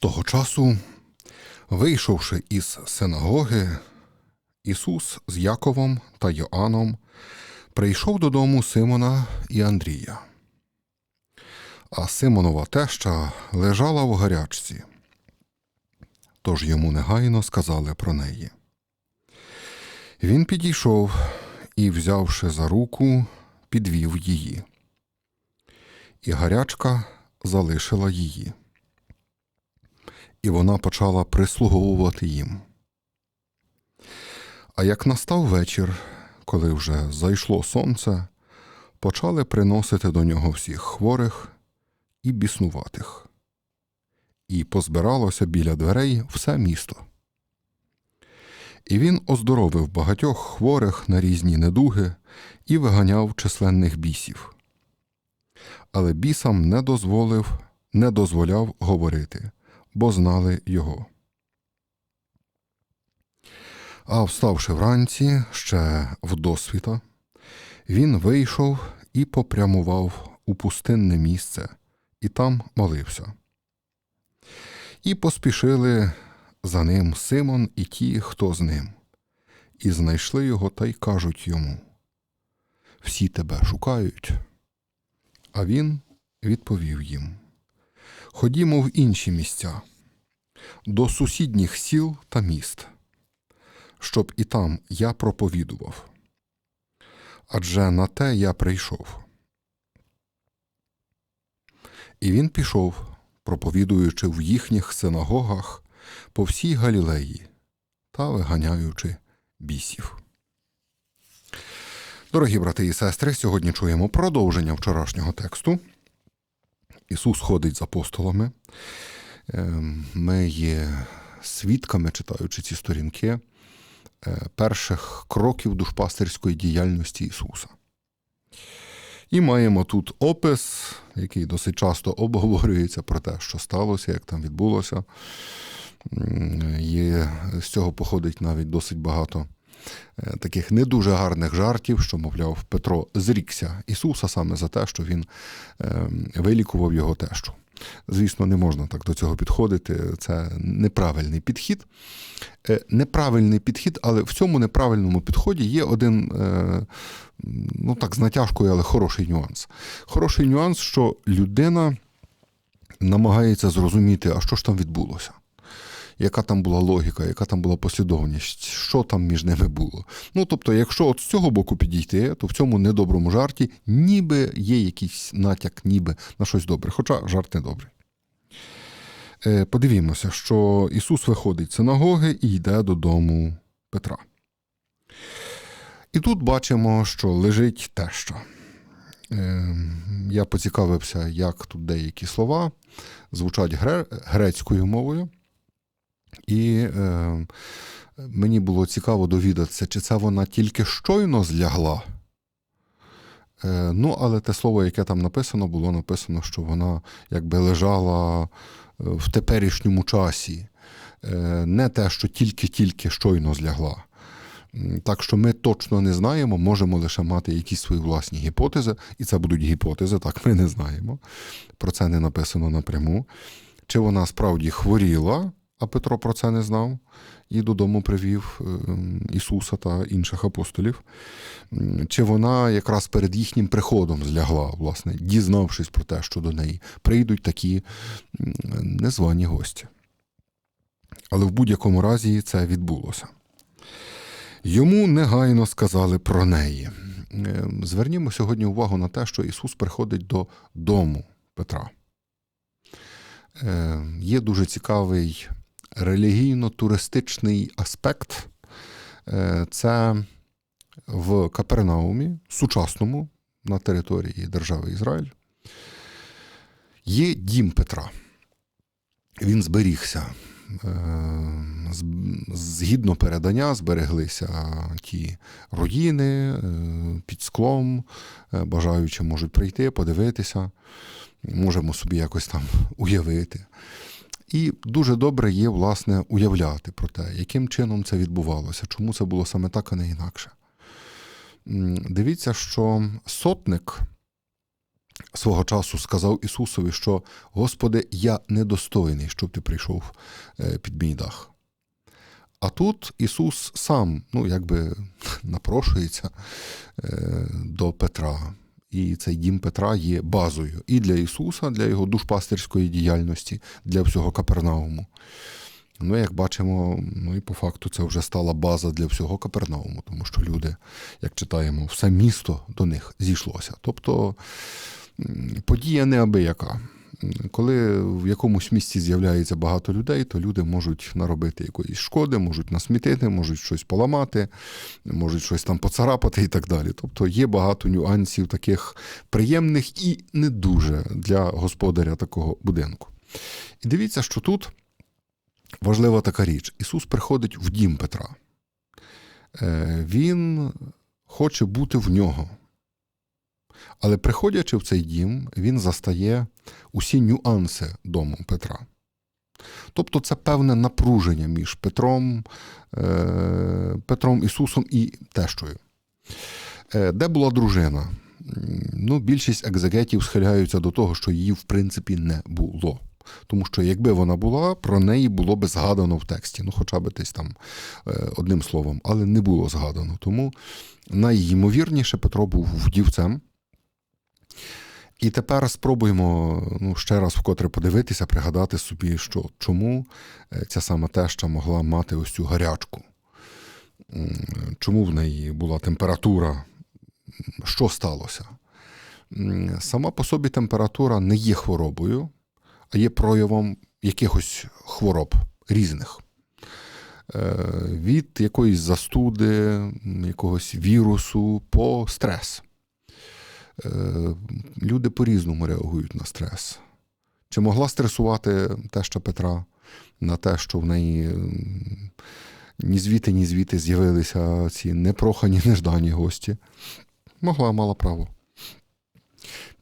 Того часу, вийшовши із синагоги, Ісус з Яковом та Йоанном прийшов додому Симона і Андрія. А Симонова теща лежала в гарячці. Тож йому негайно сказали про неї. Він підійшов і, взявши за руку, підвів її. І гарячка залишила її. І вона почала прислуговувати їм. А як настав вечір, коли вже зайшло сонце, почали приносити до нього всіх хворих і біснуватих. І позбиралося біля дверей все місто. І він оздоровив багатьох хворих на різні недуги і виганяв численних бісів. Але бісам не дозволив, не дозволяв говорити, бо знали його. А вставши вранці ще вдосвіта, він вийшов і попрямував у пустинне місце, і там молився. І поспішили за ним Симон і ті, хто з ним, і знайшли його та й кажуть йому: Всі тебе шукають. А він відповів їм: Ходімо в інші місця, до сусідніх сіл та міст, щоб і там я проповідував. Адже на те я прийшов. І він пішов, проповідуючи в їхніх синагогах по всій Галілеї та виганяючи бісів. Дорогі брати і сестри, сьогодні чуємо продовження вчорашнього тексту. Ісус ходить з апостолами. Ем, Ми є свідками, читаючи ці сторінки, е, перших кроків душпастерської діяльності Ісуса. І маємо тут опис, який досить часто обговорюється про те, що сталося, як там відбулося. Є, З цього походить навіть досить багато таких не дуже гарних жартів, що, мовляв, Петро зрікся Ісуса саме за те, що він ем, вилікував його тещу. Звісно, не можна так до цього підходити. Це неправильний підхід. Е, неправильний підхід, але в цьому неправильному підході є один, е, ну так, з натяжкою, але хороший нюанс. Хороший нюанс, що людина намагається зрозуміти, а що ж там відбулося яка там була логіка, яка там була послідовність, що там між ними було. Ну тобто, якщо от з цього боку підійти, то в цьому недоброму жарті ніби є якийсь натяк, ніби на щось добре, хоча жарт не добрий. Е, подивімося, що Ісус виходить з синагоги і йде додому Петра. І тут бачимо, що лежить теща. Е, я поцікавився, як тут деякі слова звучать грецькою мовою. І е, мені було цікаво довідатися, чи це вона тільки щойно злягла. Е, Ну, але те слово, яке там написано, було написано, що вона якби лежала е, в теперішньому часі. Е, Не те, що тільки-тільки щойно злягла. Так що ми точно не знаємо, можемо лише мати якісь свої власні гіпотези, і це будуть гіпотези, так ми не знаємо. Про це не написано напряму. Чи вона справді хворіла, а Петро про це не знав і додому привів ем, Ісуса та інших апостолів. Чи вона якраз перед їхнім приходом злягла, власне, дізнавшись про те, що до неї прийдуть такі незвані гості. Але в будь-якому разі це відбулося. Йому негайно сказали про неї. Ем, звернімо сьогодні увагу на те, що Ісус приходить до дому Петра. Ем, є дуже цікавий релігійно-туристичний аспект е, це в Капернаумі, сучасному на території держави Ізраїль, є дім Петра. Він зберігся. Е, згідно передання, збереглися ті руїни е, під склом, бажаючи можуть прийти, подивитися, можемо собі якось там уявити. І дуже добре є, власне, уявляти про те, яким чином це відбувалося, чому це було саме так, а не інакше. Дивіться, що сотник свого часу сказав Ісусові, що Господи, я недостойний, щоб ти прийшов е, під мій дах. А тут Ісус сам, ну, якби напрошується е, до Петра. І цей дім Петра є базою і для Ісуса, для його душпастерської діяльності, для всього Капернауму. Ну, як бачимо, ну і по факту це вже стала база для всього Капернауму, тому що люди, як читаємо, все місто до них зійшлося. Тобто подія неабияка. Коли в якомусь місці з'являється багато людей, то люди можуть наробити якоїсь шкоди, можуть насмітити, можуть щось поламати, можуть щось там поцарапати і так далі. Тобто є багато нюансів таких приємних і не дуже для господаря такого будинку. І дивіться, що тут важлива така річ: Ісус приходить в дім Петра. Е, Він хоче бути в нього. Але приходячи в цей дім, він застає усі нюанси дому Петра. Тобто це певне напруження між Петром, е, Петром Ісусом і тещою. Е, Де була дружина? Ну, більшість екзегетів схиляються до того, що її в принципі не було. Тому що якби вона була, про неї було би згадано в тексті, ну хоча б десь там е, одним словом, але не було згадано. Тому найймовірніше Петро був вдівцем. І тепер спробуємо ну, ще раз вкотре подивитися, пригадати собі, що чому е, ця сама теща могла мати ось цю гарячку, чому в неї була температура, що сталося. Сама по собі температура не є хворобою, а є проявом якихось хвороб різних. Е, Від якоїсь застуди, якогось вірусу по стрес. Е, Люди по-різному реагують на стрес. Чи могла стресувати теща Петра на те, що в неї ні звідти, ні звідти з'явилися ці непрохані, неждані гості? Могла, мала право.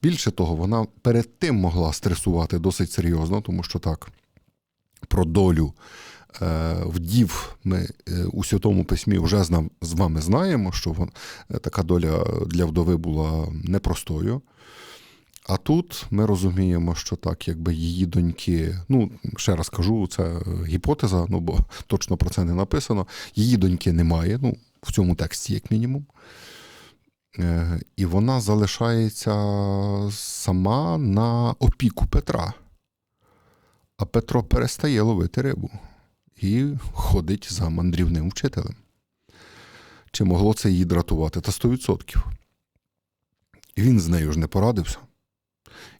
Більше того, вона перед тим могла стресувати досить серйозно, тому що так, про долю вдів ми е, у Святому Письмі вже з, вами знаємо, що е, така доля для вдови була непростою. А тут ми розуміємо, що так, якби її доньки, ну ще раз кажу, це гіпотеза, ну бо точно про це не написано. Її доньки немає, ну в цьому тексті, як мінімум. Е, І вона залишається сама на опіку Петра. А Петро перестає ловити рибу і ходить за мандрівним вчителем. Чи могло це її дратувати? Та 100%. І він з нею ж не порадився.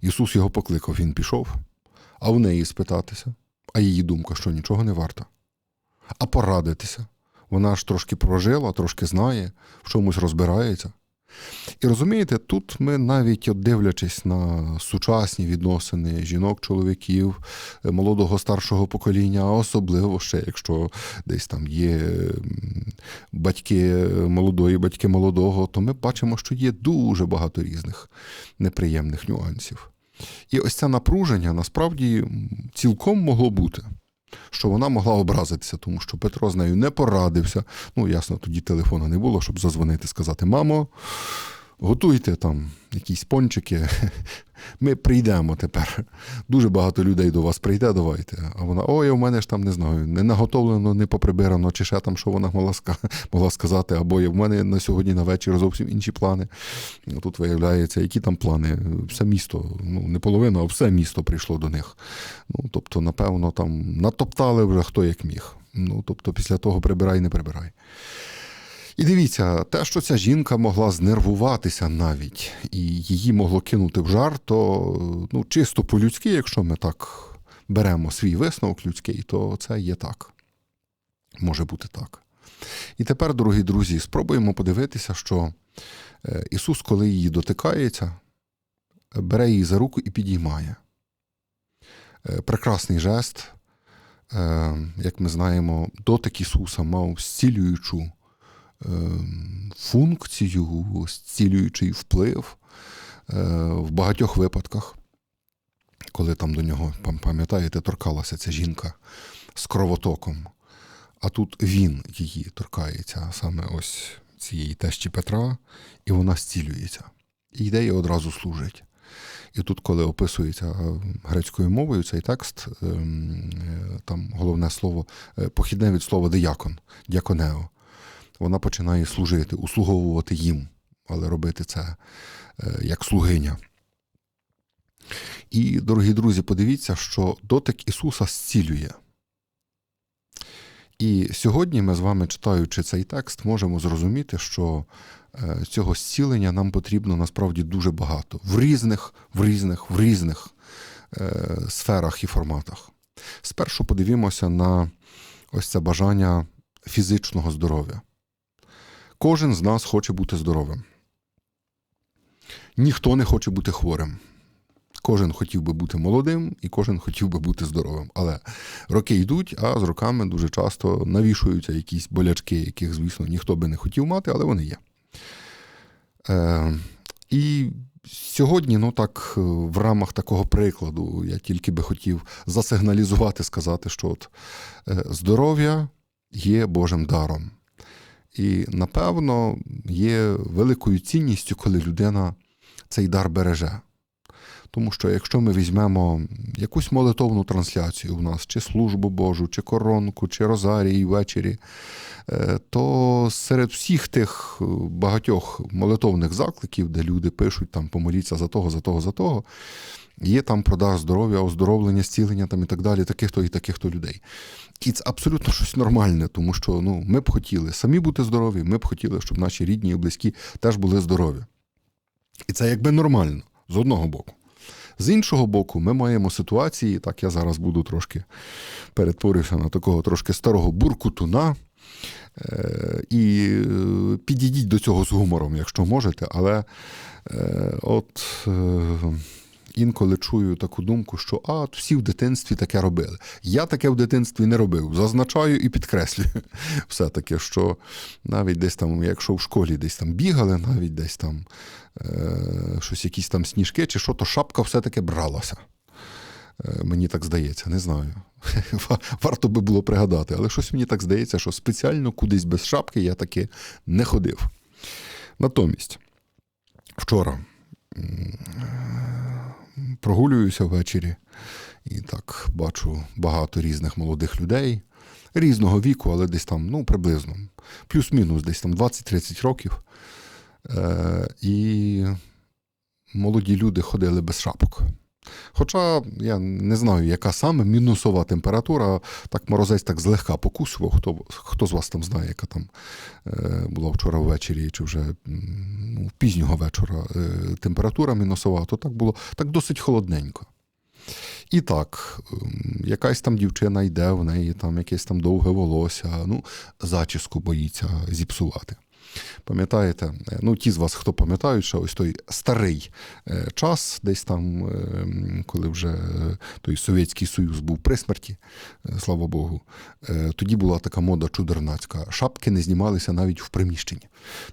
Ісус його покликав, він пішов, а в неї спитатися, а її думка, що нічого не варта. А порадитися. Вона ж трошки прожила, трошки знає, в чомусь розбирається. І розумієте, тут ми навіть дивлячись на сучасні відносини жінок-чоловіків, е, молодого старшого покоління, а особливо ще, якщо десь там є батьки молодої, батьки молодого, то ми бачимо, що є дуже багато різних неприємних нюансів. І ось це напруження насправді цілком могло бути. Що вона могла образитися, тому що Петро з нею не порадився. Ну, ясно, тоді телефону не було, щоб зазвонити, сказати: Мамо, готуйте там якісь пончики, ми прийдемо тепер. Дуже багато людей до вас прийде, давайте. А вона, ой, у мене ж там не знаю, не наготовлено, не поприбирано, чи ще там, що вона могла, могла сказати, або в мене на сьогодні на вечір зовсім інші плани. Ну, Тут виявляється, які там плани. Все місто, ну не половина, а все місто прийшло до них. Ну, тобто, напевно, там натоптали вже хто як міг. Ну, тобто, після того прибирай, не прибирай. І дивіться, те, що ця жінка могла знервуватися навіть, і її могло кинути в жар, то ну, чисто по-людськи, якщо ми так беремо свій висновок людський, то це є так. Може бути так. І тепер, дорогі друзі, спробуємо подивитися, що е, Ісус, коли її дотикається, бере її за руку і підіймає. Е, Прекрасний жест, Е, як ми знаємо, дотик Ісуса мав зцілюючу функцію, зцілюючий вплив е, в багатьох випадках, коли там до нього, пам'ятаєте, торкалася ця жінка з кровотоком. А тут він її торкається, саме ось цієї тещі Петра, і вона зцілюється. І йде і одразу служить. І тут, коли описується е, грецькою мовою цей текст, ем, е, там головне слово, похідне від слова диякон, дяконео. Вона починає служити, услуговувати їм, але робити це е, як слугиня. І, дорогі друзі, подивіться, що дотик Ісуса зцілює. І сьогодні ми з вами, читаючи цей текст, можемо зрозуміти, що е, цього зцілення нам потрібно насправді дуже багато в різних, в різних, в різних е, сферах і форматах. Спершу подивімося на ось це бажання фізичного здоров'я. Кожен з нас хоче бути здоровим. Ніхто не хоче бути хворим. Кожен хотів би бути молодим, і кожен хотів би бути здоровим. Але роки йдуть, а з роками дуже часто навішуються якісь болячки, яких, звісно, ніхто би не хотів мати, але вони є. Е, і сьогодні, ну так, в рамах такого прикладу, я тільки би хотів засигналізувати, сказати, що от е, здоров'я є Божим даром. І, напевно, є великою цінністю, коли людина цей дар береже. Тому що якщо ми візьмемо якусь молитовну трансляцію у нас, чи службу Божу, чи коронку, чи розарій ввечері, е, то серед всіх тих е, багатьох молитовних закликів, де люди пишуть там помоліться за того, за того, за того, є там про дар здоров'я, оздоровлення, зцілення там і так далі, таких-то і таких-то людей. І це абсолютно щось нормальне, тому що ну, ми б хотіли самі бути здорові, ми б хотіли, щоб наші рідні і близькі теж були здорові. І це якби нормально з одного боку. З іншого боку, ми маємо ситуації, так я зараз буду трошки перетворюся на такого трошки старого буркутуна. Е, і е, підійдіть до цього з гумором, якщо можете, але е, от інколи чую таку думку, що а, всі в дитинстві таке робили. Я таке в дитинстві не робив. Зазначаю і підкреслюю. Все-таки, що навіть десь там, якщо в школі десь там бігали, навіть десь там е, щось, якісь там сніжки, чи що, то шапка все-таки бралася. Е, мені так здається, не знаю. Варто би було пригадати, але щось мені так здається, що спеціально кудись без шапки я таки не ходив. Натомість, вчора прогулююся ввечері і так бачу багато різних молодих людей, різного віку, але десь там, ну, приблизно, плюс-мінус, десь там 20-30 років. Е, І молоді люди ходили без шапок. Хоча я не знаю, яка саме мінусова температура, так морозець так злегка покусував. Хто хто з вас там знає, яка там е, була вчора ввечері, чи вже ну, пізнього вечора е, температура мінусова, то так було так досить холодненько. І так, ем, якась там дівчина йде, в неї там якесь там довге волосся, ну, зачіску боїться зіпсувати. Пам'ятаєте, е, ну ті з вас, хто пам'ятають, що ось той старий е, час, десь там, е, коли вже той Совєтський Союз був при смерті, слава Богу, тоді була така мода чудернацька. Шапки не знімалися навіть в приміщенні.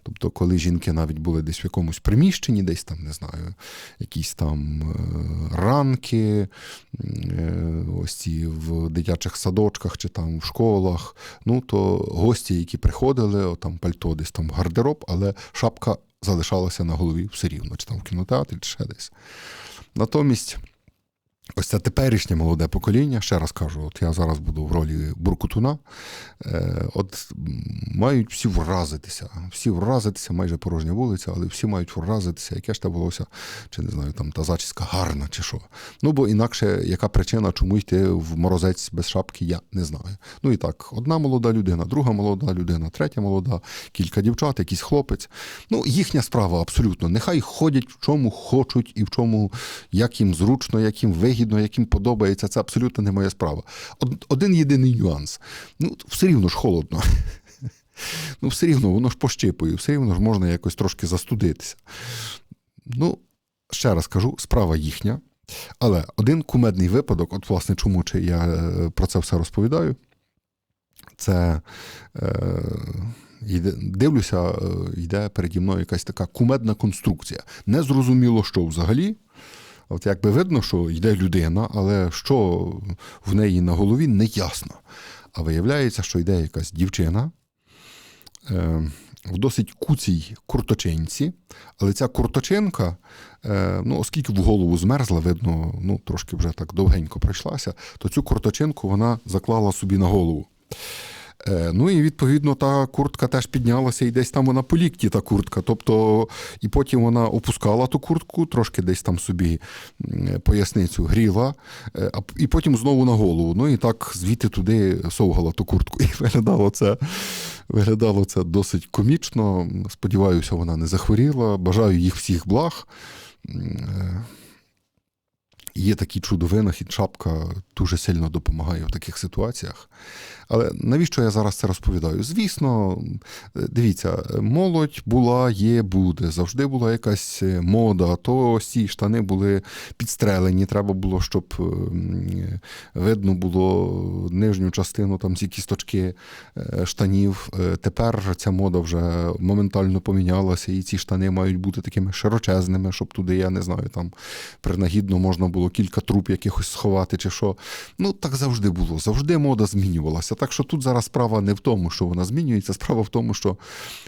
Тобто, коли жінки навіть були десь в якомусь приміщенні, десь там, не знаю, якісь там ранки, ось ці в дитячих садочках чи там в школах, ну то гості, які приходили, там пальто десь там гардероб, але шапка залишалася на голові все рівно, чи там в кінотеатрі, чи ще десь. Натомість. Ось це теперішнє молоде покоління, ще раз кажу, от я зараз буду в ролі буркутуна. Е, от мають всі вразитися, всі вразитися, майже порожня вулиця, але всі мають вразитися, яке ж те волосся, чи не знаю, там та зачіска гарна, чи що. Ну, бо інакше яка причина, чому йти в морозець без шапки, я не знаю. Ну і так, одна молода людина, друга молода людина, третя молода, кілька дівчат, якийсь хлопець. Ну, їхня справа абсолютно. Нехай ходять в чому хочуть і в чому, як їм зручно, як їм вигідно вигідно, яким подобається, це абсолютно не моя справа. Один єдиний нюанс. Ну, все рівно ж холодно. Ну, все рівно, воно ж пощипує, все рівно ж можна якось трошки застудитися. Ну, ще раз кажу, справа їхня. Але один кумедний випадок, от, власне, чому чи я е, про це все розповідаю, це е, дивлюся, е, йде переді мною якась така кумедна конструкція. Незрозуміло, що взагалі. От якби видно, що йде людина, але що в неї на голові не ясно. А виявляється, що йде якась дівчина, е, в досить куцій курточинці, але ця курточинка, е, ну, оскільки в голову змерзла, видно, ну, трошки вже так довгенько пройшлася, то цю курточинку вона заклала собі на голову. Е, Ну і відповідно та куртка теж піднялася, і десь там вона по лікті, та куртка. Тобто, і потім вона опускала ту куртку, трошки десь там собі поясницю гріла, е, і потім знову на голову. Ну і так звідти туди совгала ту куртку. І виглядало це, виглядало це досить комічно. Сподіваюся, вона не захворіла. Бажаю їх всіх благ. Є такий чудовинахід, шапка дуже сильно допомагає в таких ситуаціях. Але навіщо я зараз це розповідаю? Звісно, дивіться, молодь була, є, буде. Завжди була якась е, мода, то ці штани були підстрелені. Треба було, щоб ем, видно було нижню частину, там ці кісточки е, штанів. Е, Тепер ця мода вже моментально помінялася, і ці штани мають бути такими широчезними, щоб туди, я не знаю, там принагідно можна було кілька труб якихось сховати чи що. Ну, так завжди було. Завжди мода змінювалася. Так що тут зараз справа не в тому, що вона змінюється, справа в тому, що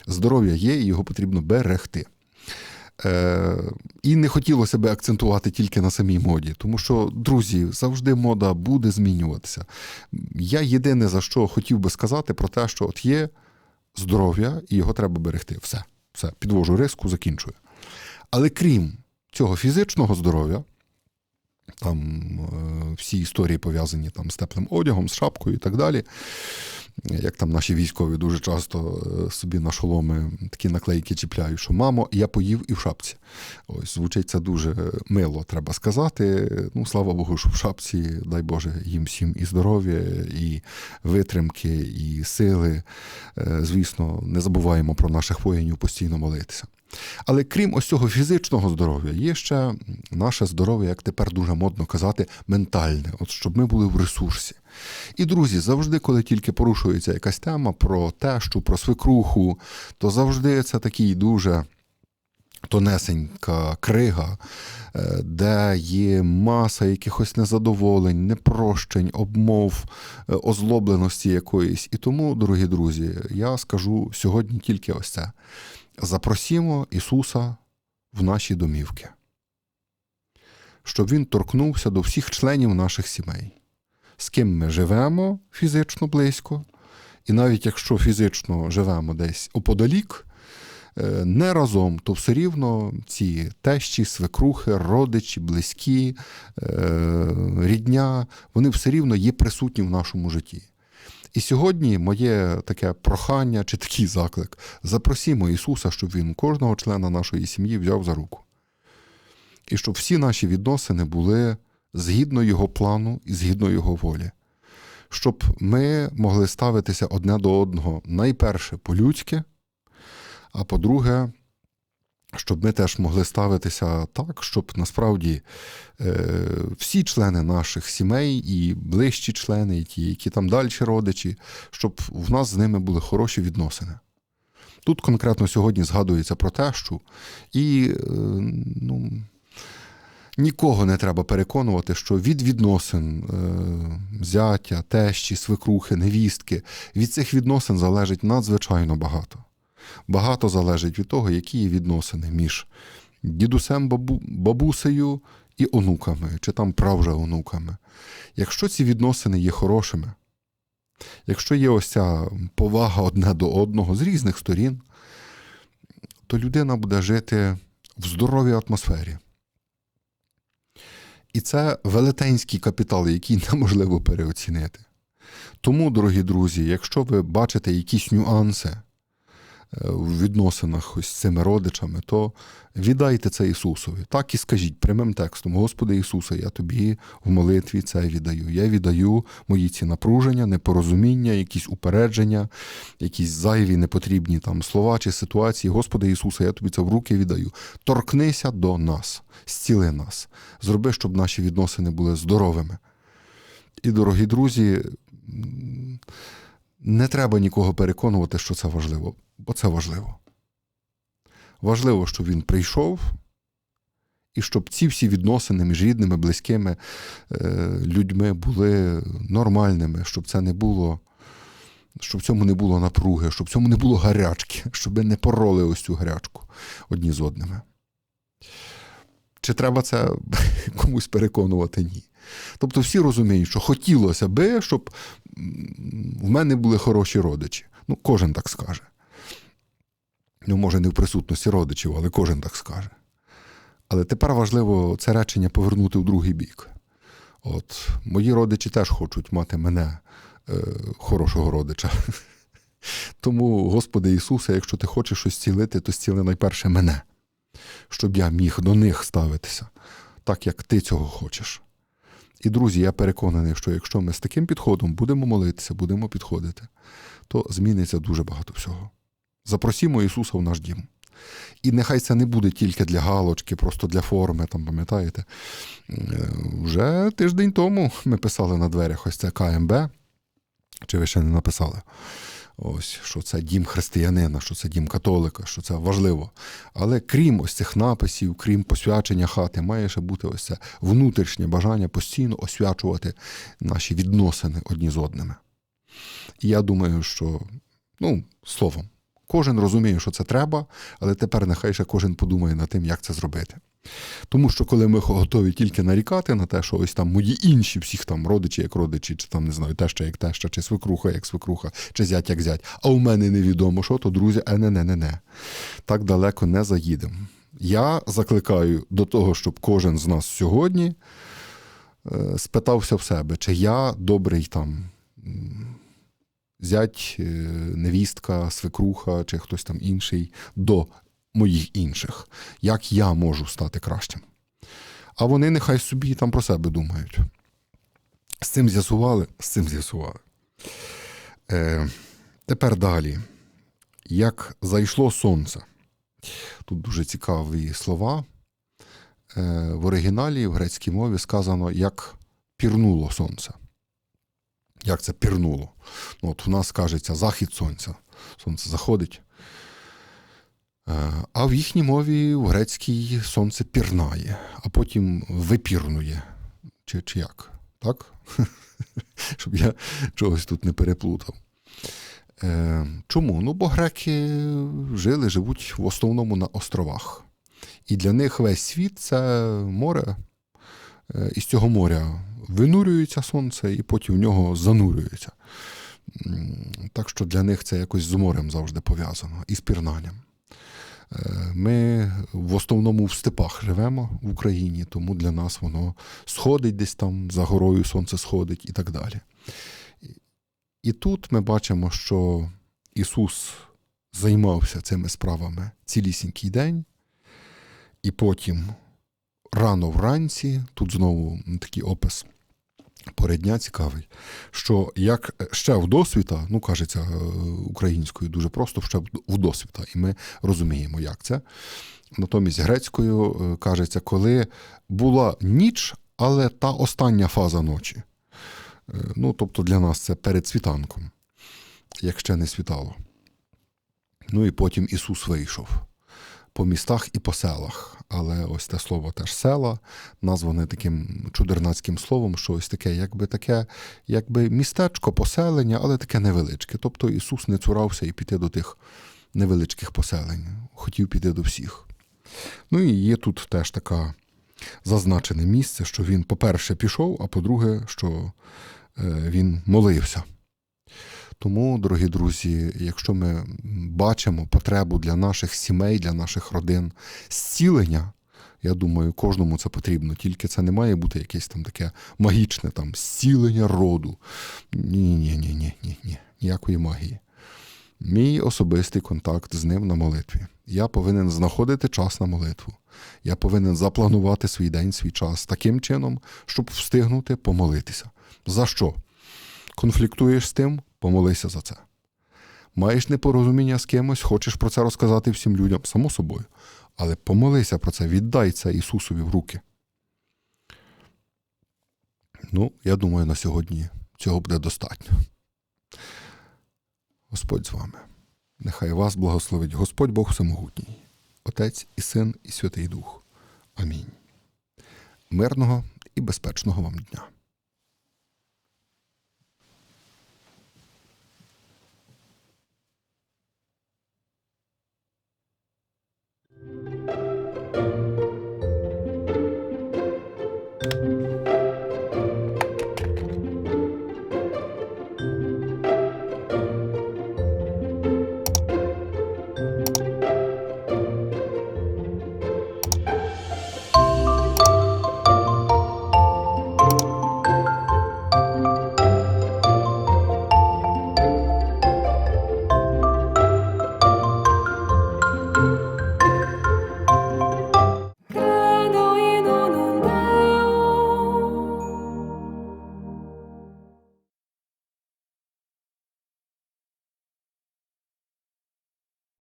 здоров'я є і його потрібно берегти. Е, і не хотілося би акцентувати тільки на самій моді, тому що, друзі, завжди мода буде змінюватися. Я єдине за що хотів би сказати про те, що от є здоров'я, і його треба берегти. Все, все, підвожу риску, закінчую. Але крім цього фізичного здоров'я, там е, всі історії пов'язані там з теплим одягом, з шапкою і так далі. Як там наші військові дуже часто е, собі на шоломи такі наклейки чіпляють, що мамо, я поїв і в шапці. Ось звучить це дуже мило, треба сказати. Ну, слава Богу, що в шапці, дай Боже, їм всім і здоров'я, і витримки, і сили. Е, Звісно, не забуваємо про наших воїнів постійно молитися. Але крім ось цього фізичного здоров'я, є ще наше здоров'я, як тепер дуже модно казати, ментальне, от щоб ми були в ресурсі. І, друзі, завжди, коли тільки порушується якась тема про тещу, про свекруху, то завжди це такий дуже тонесенька крига, е, де є маса якихось незадоволень, непрощень, обмов, е, озлобленості якоїсь. І тому, дорогі друзі, я скажу сьогодні тільки ось це. Запросімо Ісуса в наші домівки, щоб Він торкнувся до всіх членів наших сімей, з ким ми живемо фізично близько, і навіть якщо фізично живемо десь оподалік, е, не разом, то все рівно ці тещі, свекрухи, родичі, близькі, е, рідня, вони все рівно є присутні в нашому житті. І сьогодні моє таке прохання чи такий заклик: запросімо Ісуса, щоб Він кожного члена нашої сім'ї взяв за руку. І щоб всі наші відносини були згідно Його плану і згідно Його волі. Щоб ми могли ставитися одне до одного найперше по-людськи, а по-друге, щоб ми теж могли ставитися так, щоб насправді е, всі члени наших сімей, і ближчі члени, і ті, які там далі родичі, щоб в нас з ними були хороші відносини. Тут конкретно сьогодні згадується про те, що і е, ну, нікого не треба переконувати, що від відносин е, зятя, тещі, свекрухи, невістки, від цих відносин залежить надзвичайно багато. Багато залежить від того, які є відносини між дідусем, бабу, бабусею і онуками, чи там правже онуками. Якщо ці відносини є хорошими, якщо є ось ця повага одне до одного з різних сторін, то людина буде жити в здоровій атмосфері. І це велетенський капітал, який неможливо переоцінити. Тому, дорогі друзі, якщо ви бачите якісь нюанси в відносинах з цими родичами, то віддайте це Ісусові. Так і скажіть прямим текстом: Господи Ісусе, я тобі в молитві це віддаю. Я віддаю мої ці напруження, непорозуміння, якісь упередження, якісь зайві непотрібні там слова чи ситуації. Господи Ісусе, я тобі це в руки віддаю. Торкнися до нас, зціли нас, зроби, щоб наші відносини були здоровими. І, дорогі друзі, не треба нікого переконувати, що це важливо, бо це важливо. Важливо, щоб він прийшов, і щоб ці всі відносини між рідними, близькими е, людьми були нормальними, щоб це не було щоб в цьому не було напруги, щоб цьому не було гарячки, щоб не пороли ось цю гарячку одні з одними. Чи треба це комусь переконувати? Ні. Тобто всі розуміють, що хотілося би, щоб в мене були хороші родичі. Ну, кожен так скаже. Ну, може, не в присутності родичів, але кожен так скаже. Але тепер важливо це речення повернути в другий бік. От мої родичі теж хочуть мати мене е, хорошого родича. Тому, Господи Ісусе, якщо ти хочеш щось зцілити, то зціли найперше мене, щоб я міг до них ставитися, так як ти цього хочеш. І, друзі, я переконаний, що якщо ми з таким підходом будемо молитися, будемо підходити, то зміниться дуже багато всього. Запросімо Ісуса в наш дім. І нехай це не буде тільки для галочки, просто для форми, там, пам'ятаєте. Е, Вже тиждень тому ми писали на дверях ось це КМБ. Чи ви ще не написали? Ось, що це дім християнина, що це дім католика, що це важливо. Але крім ось цих написів, крім посвячення хати, має ще бути ось це внутрішнє бажання постійно освячувати наші відносини одні з одними. І я думаю, що, ну, словом, кожен розуміє, що це треба, але тепер нехай ще кожен подумає над тим, як це зробити. Тому що коли ми готові тільки нарікати на те, що ось там мої інші всіх там родичі, як родичі, чи там не знаю, теща як теща, чи свекруха як свекруха, чи зять як зять, а у мене невідомо що, то друзі, е не не не не Так далеко не заїдемо. Я закликаю до того, щоб кожен з нас сьогодні е, спитався в себе, чи я добрий там зять, е, невістка, свекруха, чи хтось там інший до моїх інших, як я можу стати кращим. А вони нехай собі там про себе думають. З цим з'ясували, з цим з'ясували. Е, тепер далі. Як зайшло сонце. Тут дуже цікаві слова. Е, в оригіналі в грецькій мові сказано, як пірнуло сонце. Як це пірнуло? Ну, от у нас кажеться захід сонця. Сонце заходить. А в їхній мові в грецькій сонце пірнає, а потім випірнує. Чи, чи як? Так? Щоб я чогось тут не переплутав. Е, Чому? Ну, бо греки жили, живуть в основному на островах. І для них весь світ це море. Е, Із цього моря винурюється сонце, і потім в нього занурюється. Так що для них це якось з морем завжди пов'язано, і з пірнанням. Ми в основному в степах живемо в Україні, тому для нас воно сходить десь там, за горою сонце сходить і так далі. І тут ми бачимо, що Ісус займався цими справами цілісінький день, і потім рано вранці, тут знову такий опис передня цікавий, що як ще в досвіта, ну кажеться е, українською дуже просто, ще в досвіта, і ми розуміємо, як це. Натомість грецькою е, кажеться, коли була ніч, але та остання фаза ночі. Е, Ну, тобто для нас це перед світанком, як ще не світало. Ну і потім Ісус вийшов по містах і по селах. Але ось те слово теж села, назване таким чудернацьким словом, що ось таке, якби таке, якби містечко, поселення, але таке невеличке. Тобто Ісус не цурався і піти до тих невеличких поселень, хотів піти до всіх. Ну і є тут теж така зазначене місце, що він, по-перше, пішов, а по-друге, що е, він молився. Тому, дорогі друзі, якщо ми бачимо потребу для наших сімей, для наших родин зцілення, я думаю, кожному це потрібно. Тільки це не має бути якесь там таке магічне там зцілення роду. Ні, ні, ні, ні, ні, ні, ніякої магії. Мій особистий контакт з ним на молитві. Я повинен знаходити час на молитву. Я повинен запланувати свій день, свій час таким чином, щоб встигнути помолитися. За що? Конфліктуєш з тим, помолися за це. Маєш непорозуміння з кимось, хочеш про це розказати всім людям, само собою. Але помолися про це, віддай це Ісусові в руки. Ну, я думаю, на сьогодні цього буде достатньо. Господь з вами. Нехай вас благословить Господь Бог Всемогутній, Отець і Син, і Святий Дух. Амінь. Мирного і безпечного вам дня.